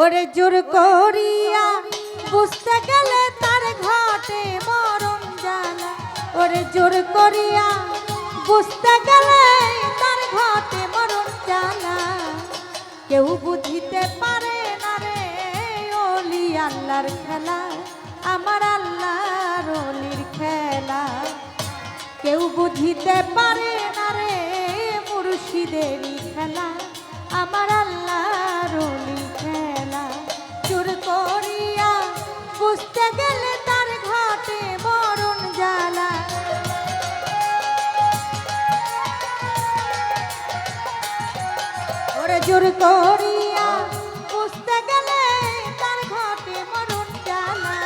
ওরে জোর করিয়া বুঝতে গেলে তার ঘাটে মরণ জ্বালা ওরে জোর করিয়া বুঝতে গেলে তার ঘাটে মরণ জ্বালা কেউ বুঝিতে পারে না রে ওলি আল্লাহর খেলা, আমার আল্লাহর অলির খেলা। কেউ বুঝিতে পারে না রে মুর্শিদেরই খেলা, আমার আল্লাহর অলি করিয়া বুঝতে গেলে তার ঘাটে মরণ জ্বালা। ওরে জোর করিয়া বুঝতে গেলে তার ঘাটে মরণ জ্বালা।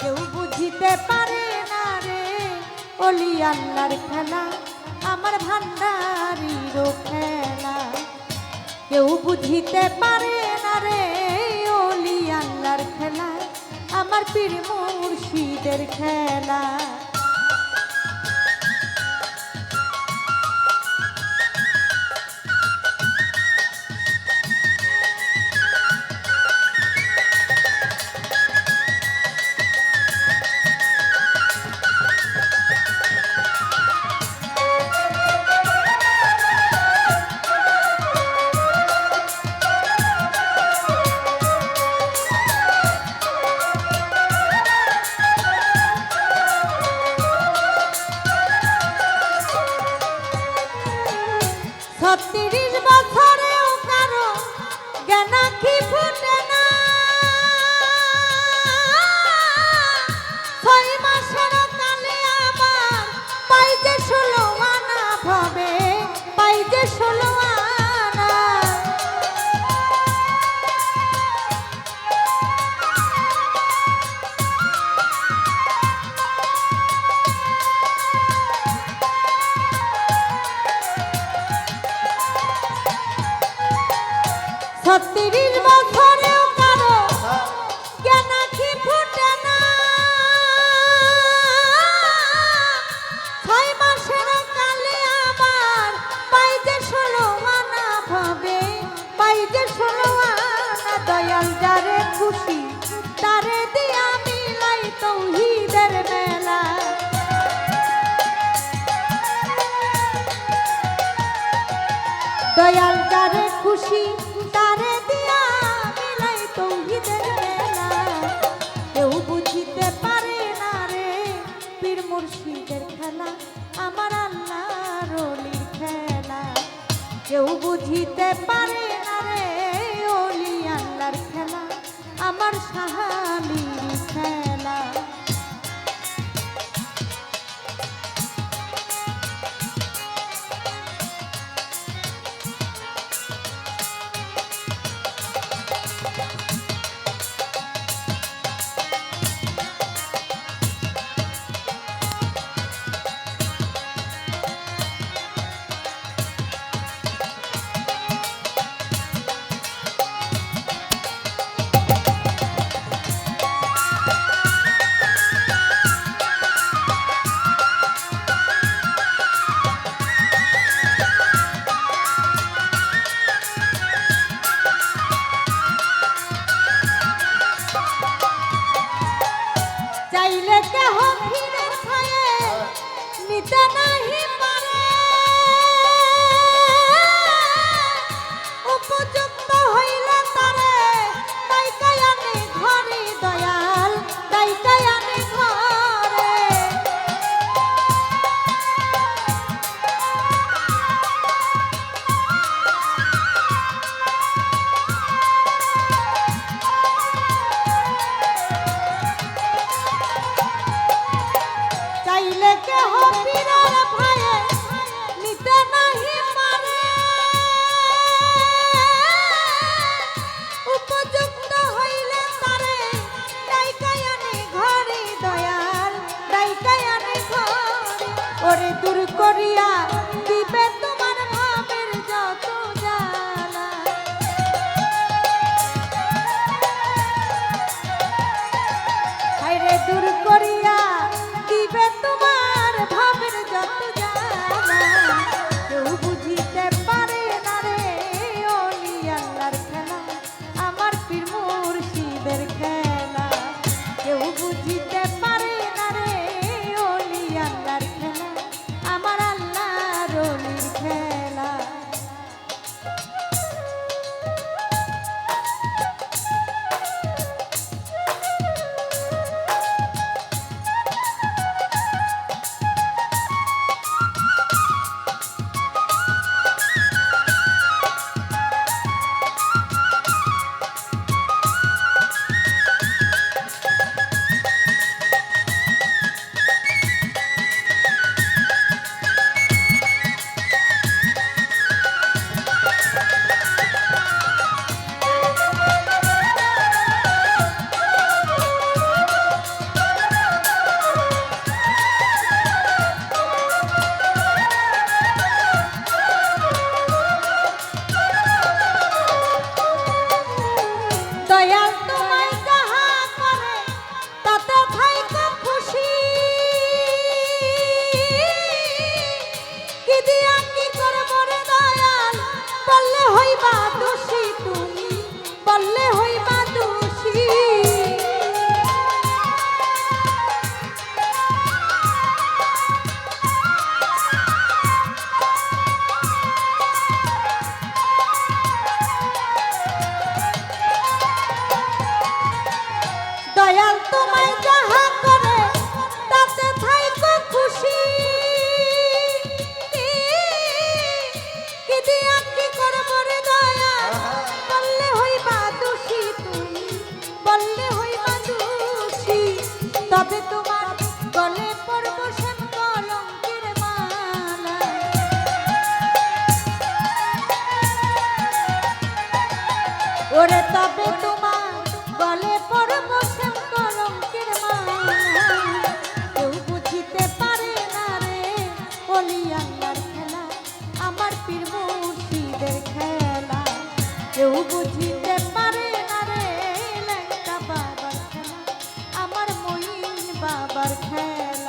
কেউ বুঝিতে পারে না রে, অলি আল্লাহর খেলা, আমার ভান্ডারির খেলা। কেউ বুঝিতে পারে না রে আমার পীর মুর্শিদের খেলা। ছত্রিশ বছরেও কারও জ্ঞান কি ফুটে না। ছয় মাসের কালে আমার পাই যে ষোলো আনা ভাবে দয়াল যারে খুশি মুর্শিদের খেলা, আমার আল্লাহর অলির খেলা। কেউ বুঝিতে পারে না রে অলি আল্লাহর খেলা, আমার সাহালির देते हो फिर खाए नहीं ওরে তবে তোমার গলে পরম শ্যাম কলঙ্কের কেউ বুঝিতে পারে না রে অলি খেলা, আমার পীর মুর্শিদের খেলা। কেউ বুঝিতে পারে না রে বাবার খেলা, আমার মঈন বাবার খেলা।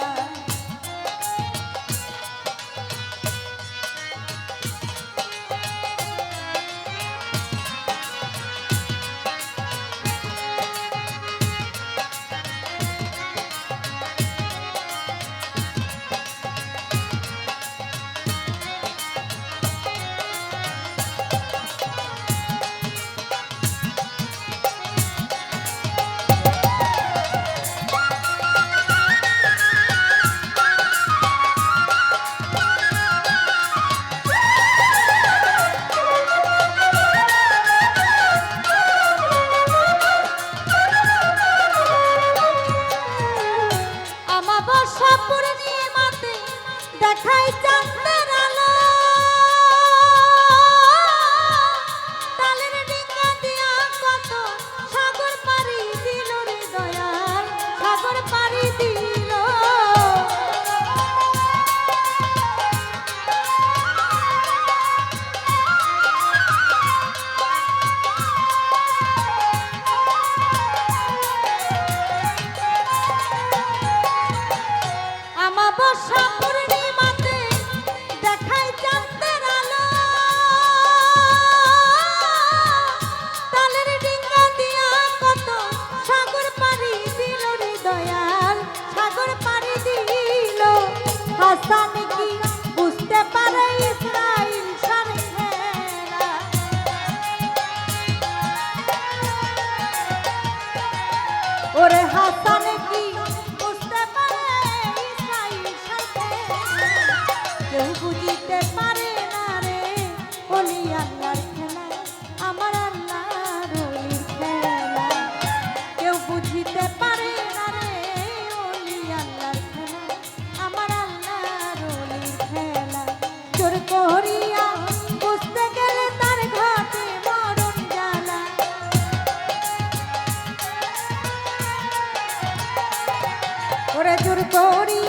আল্লাহর খেলা আমার আল্লাহ রলির খেলা কেউ বুঝিতে পারে না রে অলি আল্লাহর খেলা আমার আল্লাহ রলির খেলা চোর করিয়া বুঝতে গেলে তার ঘাটে মরণ জ্বালা ওরে চোর করিয়া